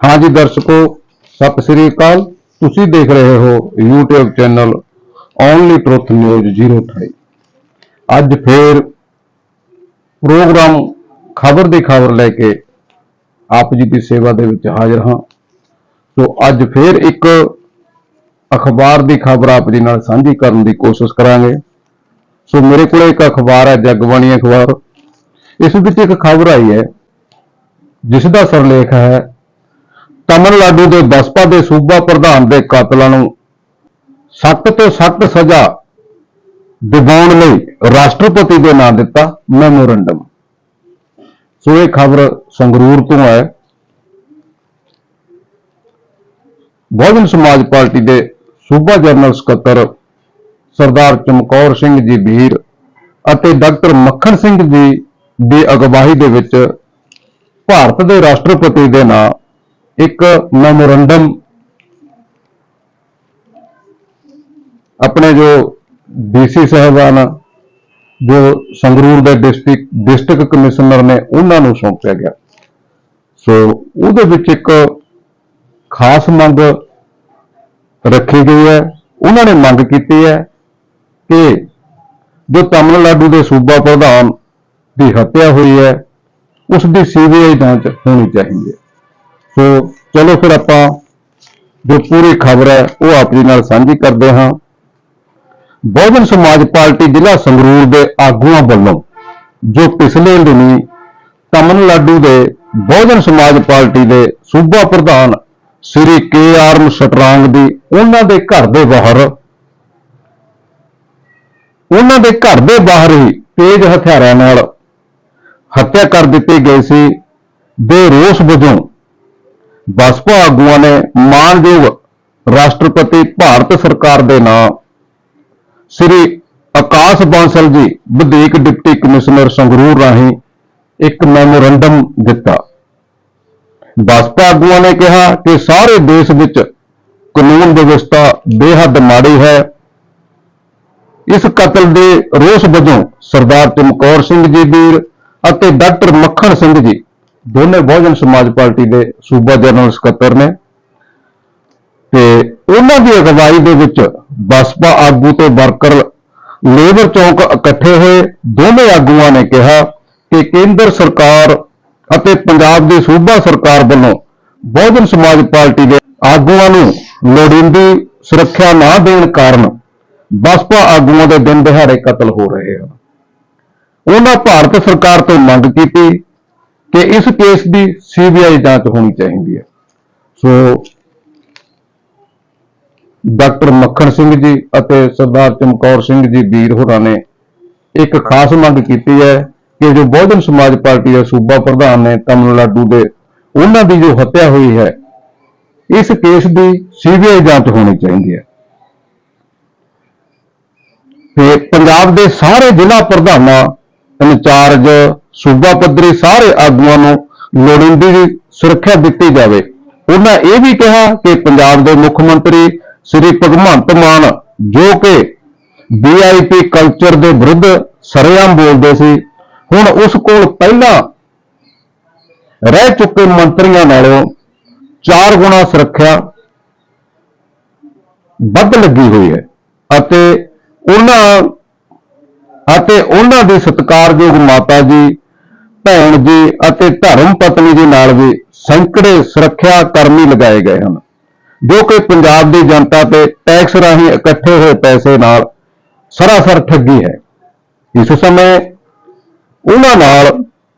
ਹਾਂਜੀ ਦਰਸ਼ਕੋ, ਸਤਿ ਸ੍ਰੀ ਅਕਾਲ। ਤੁਸੀਂ ਦੇਖ ਰਹੇ ਹੋ YouTube channel only truth news 028 ਅੱਜ ਫੇਰ ਪ੍ਰੋਗਰਾਮ, ਖਬਰ ਦੀ ਖਬਰ ਲੈ ਕੇ ਆਪ ਜੀ ਦੀ ਸੇਵਾ ਦੇ ਵਿੱਚ ਹਾਜ਼ਰ ਹਾਂ। ਸੋ ਅੱਜ ਫੇਰ ਇੱਕ ਅਖਬਾਰ ਦੀ ਖਬਰ ਆਪ ਜੀ ਨਾਲ ਸਾਂਝੀ ਕਰਨ ਦੀ ਕੋਸ਼ਿਸ਼ ਕਰਾਂਗੇ। ਸੋ ਮੇਰੇ ਕੋਲ ਇੱਕ ਅਖਬਾਰ ਹੈ, ਜਗਬਾਣੀ ਅਖਬਾਰ। ਇਸ ਵਿੱਚ ਇੱਕ ਖਬਰ ਆਈ ਹੈ, ਜਿਸ ਦਾ ਸਰਲੇਖ ਹੈ ਤਮਿਲਨਾਡੂ ਦੇ ਬਸਪਾ ਦੇ ਸੂਬਾ ਪ੍ਰਧਾਨ ਦੇ ਕਾਤਲਾਂ ਨੂੰ ਸਖਤ ਤੋਂ ਸਖਤ ਸਜ਼ਾ ਦਿਵਾਉਣ ਲਈ ਰਾਸ਼ਟਰਪਤੀ ਦੇ ਨਾਂ ਦਿੱਤਾ ਮੈਮੋਰੰਡਮ। ਸੋ ਇਹ ਖਬਰ ਸੰਗਰੂਰ ਤੋਂ ਹੈ ਬਹੁਜਨ ਸਮਾਜ ਪਾਰਟੀ ਦੇ ਸੂਬਾ ਜਨਰਲ ਸਕੱਤਰ ਸਰਦਾਰ ਚਮਕੌਰ ਸਿੰਘ ਜੀ ਵੀਰ ਅਤੇ ਡਾਕਟਰ ਮੱਖਣ ਸਿੰਘ ਜੀ ਦੀ ਅਗਵਾਈ ਦੇ ਵਿੱਚ ਭਾਰਤ ਦੇ ਰਾਸ਼ਟਰਪਤੀ ਦੇ ਨਾਂ ਇੱਕ ਮੈਮੋਰੰਡਮ ਆਪਣੇ ਜੋ ਡੀਸੀ ਸਾਹਿਬਾਨ ਜੋ ਸੰਗਰੂਰ ਦੇ ਡਿਸਟ੍ਰਿਕਟ ਡਿਸਟ੍ਰਿਕਟ ਕਮਿਸ਼ਨਰ ਨੇ ਉਹਨਾਂ ਨੂੰ ਸੌਂਪਿਆ ਗਿਆ। ਸੋ ਉਹਦੇ ਵਿੱਚ ਇੱਕ ਖਾਸ ਮੰਗ ਰੱਖੀ ਗਈ ਹੈ, ਉਹਨਾਂ ਨੇ ਮੰਗ ਕੀਤੀ ਹੈ ਕਿ ਜੋ ਤਮਿਲਨਾਡੂ ਦੇ ਸੂਬਾ ਪ੍ਰਧਾਨ ਦੀ ਹੱਤਿਆ ਹੋਈ ਹੈ, ਉਸ ਦੀ ਸੀਬੀਆਈ ਜਾਂਚ ਹੋਣੀ ਚਾਹੀਦੀ ਹੈ। ਸੋ ਚਲੋ ਫਿਰ ਆਪਾਂ ਜੋ ਪੂਰੀ ਖਬਰ ਹੈ, ਉਹ ਆਪ ਜੀ ਨਾਲ ਸਾਂਝੀ ਕਰਦੇ ਹਾਂ। ਬਹੁਜਨ ਸਮਾਜ ਪਾਰਟੀ ਜ਼ਿਲ੍ਹਾ ਸੰਗਰੂਰ ਦੇ ਆਗੂਆਂ ਵੱਲੋਂ ਜੋ ਪਿਛਲੇ ਦਿਨੀ ਤਮਿਲਨਾਡੂ ਦੇ ਬਹੁਜਨ ਸਮਾਜ ਪਾਰਟੀ ਦੇ ਸੂਬਾ ਪ੍ਰਧਾਨ ਸ੍ਰੀ ਕੇ ਆਰ ਸਟਰਾਂਗ ਦੀ ਉਹਨਾਂ ਦੇ ਘਰ ਦੇ ਬਾਹਰ, ਉਹਨਾਂ ਦੇ ਘਰ ਦੇ ਬਾਹਰ ਹੀ ਤੇਜ਼ ਹਥਿਆਰਾਂ ਨਾਲ ਹੱਤਿਆ ਕਰ ਦਿੱਤੀ ਗਈ ਸੀ। ਦੇ ਰੋਸ ਵਜੋਂ ਬਸਪਾ ਆਗੂਆਂ ਨੇ ਮਾਨਯੋਗ ਰਾਸ਼ਟਰਪਤੀ ਭਾਰਤ ਸਰਕਾਰ ਦੇ ਨਾਂ, ਸ੍ਰੀ ਆਕਾਸ਼ ਬਾਂਸਲ ਜੀ, ਵਧੀਕ ਡਿਪਟੀ ਕਮਿਸ਼ਨਰ ਸੰਗਰੂਰ ਰਾਹੀਂ ਇੱਕ ਮੈਮੋਰੰਡਮ ਦਿੱਤਾ। ਬਸਪਾ ਆਗੂਆਂ ਨੇ ਕਿਹਾ ਕਿ ਸਾਰੇ ਦੇਸ਼ ਵਿੱਚ ਕਾਨੂੰਨ ਵਿਵਸਥਾ ਬੇਹੱਦ ਮਾੜੀ ਹੈ। ਇਸ ਕਤਲ ਦੇ ਰੋਸ ਵਜੋਂ ਸਰਦਾਰ ਚਮਕੌਰ ਸਿੰਘ ਜੀ ਵੀਰ ਅਤੇ ਡਾਕਟਰ ਮੱਖਣ ਸਿੰਘ ਜੀ ਦੋਨੇ ਬਹੁਜਨ ਸਮਾਜ ਪਾਰਟੀ ਦੇ ਸੂਬਾ ਜਨਰਲ ਸਕੱਤਰ ਨੇ। ਤੇ ਉਹਨਾਂ ਦੀ ਅਗਵਾਈ ਦੇ ਵਿੱਚ ਬਸਪਾ ਆਗੂ ਤੇ ਵਰਕਰ ਲੇਬਰ ਚੌਂਕ ਇਕੱਠੇ ਹੋਏ। ਦੋਵੇਂ ਆਗੂਆਂ ਨੇ ਕਿਹਾ ਕਿ ਕੇਂਦਰ ਸਰਕਾਰ ਅਤੇ ਪੰਜਾਬ ਦੀ ਸੂਬਾ ਸਰਕਾਰ ਵੱਲੋਂ ਬਹੁਜਨ ਸਮਾਜ ਪਾਰਟੀ ਦੇ ਆਗੂਆਂ ਨੂੰ ਲੋੜੀਂਦੀ ਸੁਰੱਖਿਆ ਨਾ ਦੇਣ ਕਾਰਨ ਬਸਪਾ ਆਗੂਆਂ ਦੇ ਦਿਨ ਦਿਹਾੜੇ ਕਤਲ ਹੋ ਰਹੇ ਹਨ। ਉਹਨਾਂ ਭਾਰਤ ਸਰਕਾਰ ਤੋਂ ਮੰਗ ਕੀਤੀ ਕਿ ਇਸ ਕੇਸ ਦੀ ਸੀਬੀਆਈ ਜਾਂਚ ਹੋਣੀ ਚਾਹੀਦੀ ਹੈ। ਸੋ, ਡਾਕਟਰ ਮੱਖਣ ਸਿੰਘ ਜੀ ਅਤੇ ਸਰਦਾਰ ਚਮਕੌਰ ਸਿੰਘ ਜੀ, ਵੀਰ ਹੋਰਾਂ ਨੇ ਇੱਕ ਖਾਸ ਮੰਗ ਕੀਤੀ ਹੈ ਕਿ ਜੋ ਬਹੁਜਨ ਸਮਾਜ ਪਾਰਟੀ ਦੇ ਸੂਬਾ ਪ੍ਰਧਾਨ ਨੇ ਤਮਿਲਨਾਡੂ ਦੇ ਉਹਨਾਂ ਦੀ ਜੋ ਹੱਤਿਆ ਹੋਈ ਹੈ, ਇਸ ਕੇਸ ਦੀ ਸੀਬੀਆਈ ਜਾਂਚ ਹੋਣੀ ਚਾਹੀਦੀ ਹੈ। ਤੇ ਪੰਜਾਬ ਦੇ ਸਾਰੇ ਜ਼ਿਲ੍ਹਾ ਪ੍ਰਧਾਨਾਂ ਇੰਚਾਰਜ ਸੂਬਾ ਪੱਧਰੀ ਸਾਰੇ ਆਗੂਆਂ ਨੂੰ ਲੋੜੀਂਦੀ ਸੁਰੱਖਿਆ ਦਿੱਤੀ ਜਾਵੇ। ਉਹਨਾਂ ਇਹ ਵੀ ਕਿਹਾ ਕਿ ਪੰਜਾਬ ਦੇ ਮੁੱਖ ਮੰਤਰੀ ਸ੍ਰੀ ਭਗਵੰਤ ਮਾਨ, ਜੋ ਕਿ ਵੀਆਈਪੀ ਕਲਚਰ ਦੇ ਵਿਰੁੱਧ ਸਰੇਆਮ ਬੋਲਦੇ ਸੀ, ਹੁਣ ਉਸ ਕੋਲ ਪਹਿਲਾਂ ਰਹਿ ਚੁੱਕੇ ਮੰਤਰੀਆਂ ਨਾਲੋਂ ਚਾਰ ਗੁਣਾ ਸੁਰੱਖਿਆ ਵੱਧ ਲੱਗੀ ਹੋਈ ਹੈ ਅਤੇ ਉਹਨਾਂ ਅਤੇ ਉਹਨਾਂ ਦੇ ਸਤਿਕਾਰਯੋਗ ਮਾਤਾ ਜੀ, ਭੈਣ ਜੀ ਅਤੇ ਧਰਮ ਪਤਨੀ ਜੀ ਨਾਲ ਵੀ ਸੈਂਕੜੇ ਸੁਰੱਖਿਆ ਕਰਮੀ ਲਗਾਏ ਗਏ ਹਨ, ਜੋ ਕਿ ਪੰਜਾਬ ਦੀ ਜਨਤਾ ਤੇ ਟੈਕਸ ਰਾਹੀਂ ਇਕੱਠੇ ਹੋਏ ਪੈਸੇ ਨਾਲ ਸਰਾਸਰ ਠੱਗੀ ਹੈ। ਇਸ ਸਮੇਂ ਉਹਨਾਂ ਨਾਲ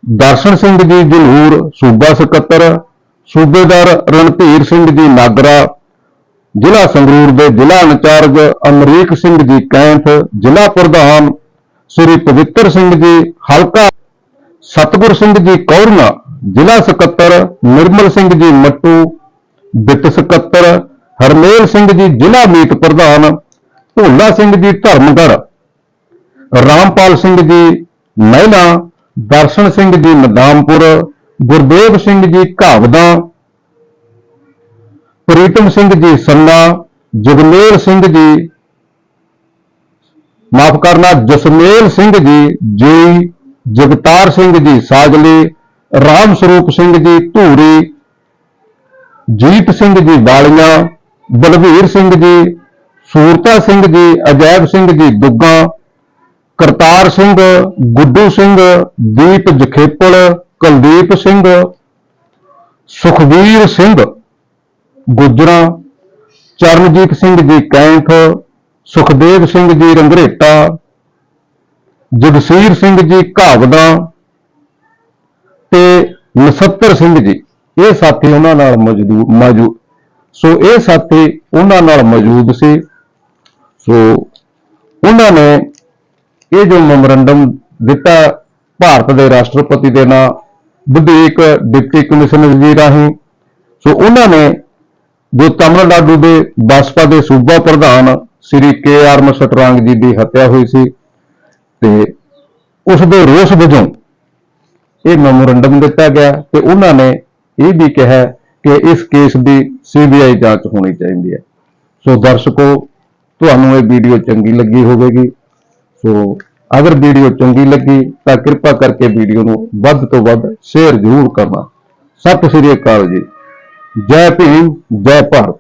ਦਰਸ਼ਨ ਸਿੰਘ ਜੀ ਜਲੂਰ ਸੂਬਾ ਸਕੱਤਰ, ਸੂਬੇਦਾਰ ਰਣਧੀਰ ਸਿੰਘ ਜੀ ਨਾਗਰਾ, ਜ਼ਿਲ੍ਹਾ ਸੰਗਰੂਰ ਦੇ ਜ਼ਿਲ੍ਹਾ ਇੰਚਾਰਜ ਅਮਰੀਕ ਸਿੰਘ ਜੀ ਕੈਂਥ, ਜ਼ਿਲ੍ਹਾ ਪ੍ਰਧਾਨ ਸ੍ਰੀ ਪਵਿੱਤਰ ਸਿੰਘ ਜੀ, ਹਲਕਾ ਸਤਗੁਰ ਸਿੰਘ ਜੀ ਕੌਰਨਾ, ਜ਼ਿਲ੍ਹਾ ਸਕੱਤਰ ਨਿਰਮਲ ਸਿੰਘ ਜੀ ਮੱਟੂ, ਵਿੱਤ ਸਕੱਤਰ ਹਰਮੇਲ ਸਿੰਘ ਜੀ, ਜ਼ਿਲ੍ਹਾ ਮੀਤ ਪ੍ਰਧਾਨ ਭੋਲਾ ਸਿੰਘ ਜੀ ਧਰਮਗੜ ਰਾਮਪਾਲ ਸਿੰਘ ਜੀ ਮਹਿਲਾ, ਦਰਸ਼ਨ ਸਿੰਘ ਜੀ ਨਦਾਮਪੁਰ, ਗੁਰਦੇਵ ਸਿੰਘ ਜੀ ਘਾਵਦਾ, ਪ੍ਰੀਤਮ ਸਿੰਘ ਜੀ ਸੰਨਾ ਜਗਮੇਲ ਸਿੰਘ ਜੀ ਮਾਫ ਕਰਨਾ, ਜਸਮੇਲ ਸਿੰਘ ਜੀ ਜੀ ਜਗਤਾਰ ਸਿੰਘ ਜੀ, ਸਾਜਲੀ, ਰਾਮ ਸਰੂਪ ਸਿੰਘ ਜੀ, ਧੂਰੀ, ਜੀਤ ਸਿੰਘ ਜੀ, ਬਾਲੀਆਂ, ਬਲਵੀਰ ਸਿੰਘ ਜੀ, ਸੂਰਤਾ ਸਿੰਘ ਜੀ, ਅਜੈਬ ਸਿੰਘ ਜੀ, ਦੁੱਗਾ, ਕਰਤਾਰ ਸਿੰਘ, ਗੁੱਡੂ ਸਿੰਘ, ਦੀਪ ਜਖੇਪਲ, ਕੁਲਦੀਪ ਸਿੰਘ, ਸੁਖਵੀਰ ਸਿੰਘ, ਗੁਜਰਾਂ, ਚਰਨਜੀਤ ਸਿੰਘ ਜੀ ਕੈਂਥ ਸੁਖਦੇਵ ਸਿੰਘ ਜੀ ਰੰਗਰੇਟਾ, ਜਗਸੀਰ ਸਿੰਘ ਜੀ ਘਾਗਦਾ ਤੇ ਨਸੱਤਰ ਸਿੰਘ ਜੀ। ਇਹ ਸਾਥੀ ਉਹਨਾਂ ਨਾਲ ਮੌਜੂਦ ਮੌਜੂਦ ਸੋ ਇਹ ਸਾਥੀ ਉਹਨਾਂ ਨਾਲ ਮੌਜੂਦ ਸੀ। ਸੋ ਉਹਨਾਂ ਨੇ ਇਹ ਜੋ ਮੈਮੋਰੰਡਮ ਦਿੱਤਾ ਭਾਰਤ ਦੇ ਰਾਸ਼ਟਰਪਤੀ ਦੇ ਨਾਂ ਵਿਦੇਕ ਡਿਪਟੀ ਕਮਿਸ਼ਨਰ ਜੀ ਰਾਹੀਂ, ਸੋ ਉਹਨਾਂ ਨੇ ਜੋ ਤਾਮਿਲਨਾਡੂ ਦੇ ਬਸਪਾ ਦੇ ਸੂਬਾ ਪ੍ਰਧਾਨ ਸ੍ਰੀ ਕੇ ਆਰ ਮਸਟਰਾਂਗ ਜੀ ਦੀ ਹੱਤਿਆ ਹੋਈ ਸੀ ਤੇ ਉਸ ਦੇ ਰੋਸ ਵਜੋਂ ਇਹ ਮੈਮੋਰੰਡਮ ਦਿੱਤਾ ਗਿਆ ਤੇ ਉਹਨਾਂ ਨੇ ਇਹ ਵੀ ਕਿਹਾ ਕਿ ਇਸ ਕੇਸ ਦੀ ਸੀਬੀਆਈ ਜਾਂਚ ਹੋਣੀ ਚਾਹੀਦੀ ਹੈ। ਸੋ ਦਰਸ਼ਕੋ, ਤੁਹਾਨੂੰ ਇਹ ਵੀਡੀਓ ਚੰਗੀ ਲੱਗੀ ਹੋਵੇਗੀ। ਸੋ ਅਗਰ ਵੀਡੀਓ ਚੰਗੀ ਲੱਗੀ ਤਾਂ ਕਿਰਪਾ ਕਰਕੇ ਵੀਡੀਓ ਨੂੰ ਵੱਧ ਤੋਂ ਵੱਧ ਸ਼ੇਅਰ ਜ਼ਰੂਰ ਕਰਨਾ। ਸਤਿ ਸ੍ਰੀ ਅਕਾਲ ਜੀ। ਜੈ ਭੀਮ, ਜੈ ਭਾਰਤ।